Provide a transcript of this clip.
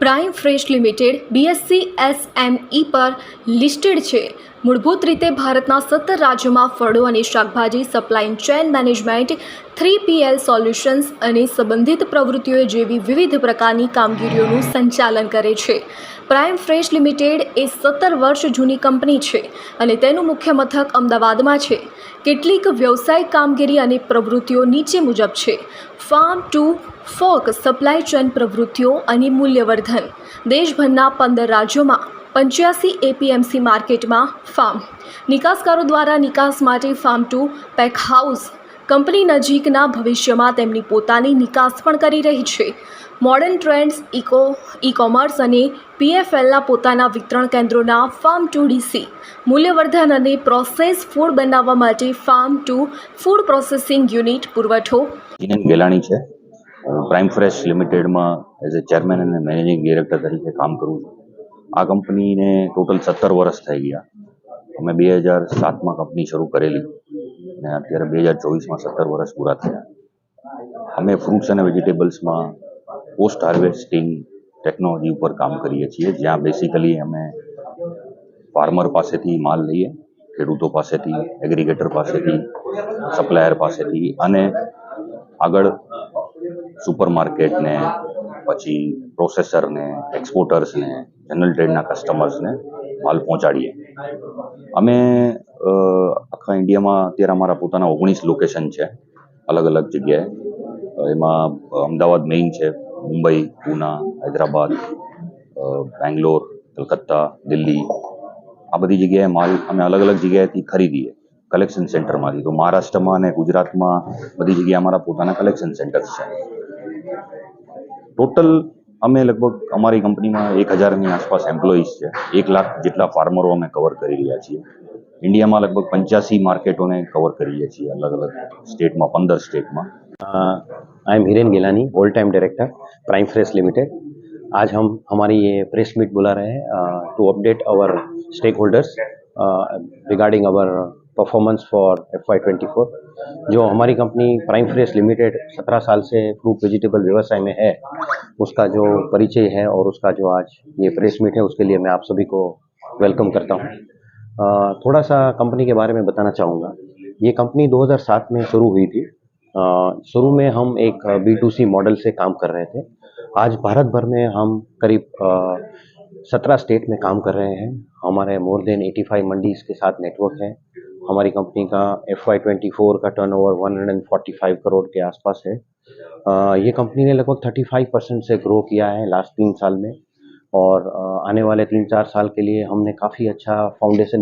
Prime Fresh Limited BSC SME પર listed છે. મૂળભૂત રીતે ભારતના સત્તર રાજ્યોમાં ફળો અને શાકભાજી supply chain management, three PL solutions અને સંબંધિત પ્રવૃત્તિઓ જેવી વિવિધ પ્રકારની કામગીરીઓનું સંચાલન કરે છે. પ્રાઇમ ફ્રેશ લિમિટેડ એ સત્તર વર્ષ જૂની કંપની છે અને તેનું મુખ્ય મથક અમદાવાદમાં છે. કેટલીક વ્યવસાયિક કામગીરી અને પ્રવૃત્તિઓ નીચે મુજબ છે. Farm to fork supply chain પ્રવૃત્તિઓ અને મૂલ્યવર્ધન. દેશભરના પંદર રાજ્યોમાં પંચ્યાસી એપીએમસી માર્કેટમાં ફાર્મ. નિકાસકારો દ્વારા નિકાસ માટે farm to pack house company નજીકના ભવિષ્યમાં તેમની પોતાની નિકાસ પણ કરી રહી છે. Modern trends, eco e commerce અને પીએફએલના પોતાના વિતરણ કેન્દ્રોના ફાર્મ ટુ ડીસી મૂલ્યવર્ધન અને પ્રોસેસ ફૂડ બનાવવા માટે farm to food processing unit પુરવઠો. ગેલાણી છે. Prime fresh લિમિટેડમાં as a chairman and managing director તરીકે કામ કરું છું. આ કંપનીને ટોટલ સત્તર વર્ષ થઈ ગયા. અમે બે હજાર સાતમાં કંપની શરૂ કરેલી અને અત્યારે બે હજાર ચોવીસમાં સત્તર વર્ષ પૂરા થયા. અમે ફ્રૂટ્સ અને વેજીટેબલ્સમાં પોસ્ટ હાર્વેસ્ટિંગ ટેકનોલોજી ઉપર કામ કરીએ છીએ. જ્યાં બેસિકલી અમે ફાર્મર પાસેથી માલ લઈએ, ખેડૂતો પાસેથી એગ્રીગેટર પાસેથી સપ્લાયર પાસેથી અને આગળ સુપર માર્કેટને પછી પ્રોસેસરને એક્સપોર્ટર્સને જનરલ ટ્રેડના કસ્ટમર્સને માલ પહોંચાડીએ. અમે આખા ઇન્ડિયામાં અત્યારે અમારા પોતાના ઓગણીસ લોકેશન છે, અલગ અલગ જગ્યાએ. એમાં અમદાવાદ મેઇન છે, મુંબઈ, પૂના, હૈદરાબાદ બેંગ્લોર, કલકત્તા, દિલ્હી. આ બધી જગ્યાએ માલ અમે અલગ અલગ જગ્યાએથી ખરીદીએ કલેક્શન સેન્ટરમાંથી તો મહારાષ્ટ્રમાં અને ગુજરાતમાં બધી જગ્યાએ અમારા પોતાના કલેક્શન સેન્ટર્સ છે. ટોટલ અમે લગભગ અમારી કંપનીમાં એક હજારની આસપાસ એમ્પ્લોઈઝ છે એક લાખ જેટલા ફાર્મરો અમે કવર કરી રહ્યા છીએ ઇન્ડિયામાં લગભગ પંચ્યાસી માર્કેટોને કવર કરીએ છીએ અલગ અલગ સ્ટેટમાં પંદર સ્ટેટમાં I am Hiren Gilani old time director Prime Fresh Limited आज हम हमारी ये प्रेस मीट बुला रहे हैं to update our stakeholders regarding our performance for F Y twenty four जो हमारी कंपनी प्राइम फ्रेश लिमिटेड सत्रह साल से फ्रूट वेजिटेबल व्यवसाय में है, उसका जो परिचय है और उसका जो आज ये प्रेस मीट है, उसके लिए मैं आप सभी को वेलकम करता हूँ। थोड़ा सा कंपनी के बारे में बताना चाहूँगा। ये कंपनी 2007 में शुरू हुई थी। शुरू में हम एक बी टू सी मॉडल से काम कर रहे थे। आज भारत भर में हम करीब सत्रह स्टेट में काम कर रहे हैं। हमारे मोर देन 85 मंडीज के साथ नेटवर्क है। हमारी कंपनी का एफ़ वाई ट्वेंटी फोर का turnover one hundred and forty five crore के आसपास है। आ, ये कंपनी ने लगभग थर्टी फाइव परसेंट से ग्रो किया है लास्ट तीन साल में और आने वाले तीन चार साल के लिए हमने काफ़ी अच्छा फाउंडेशन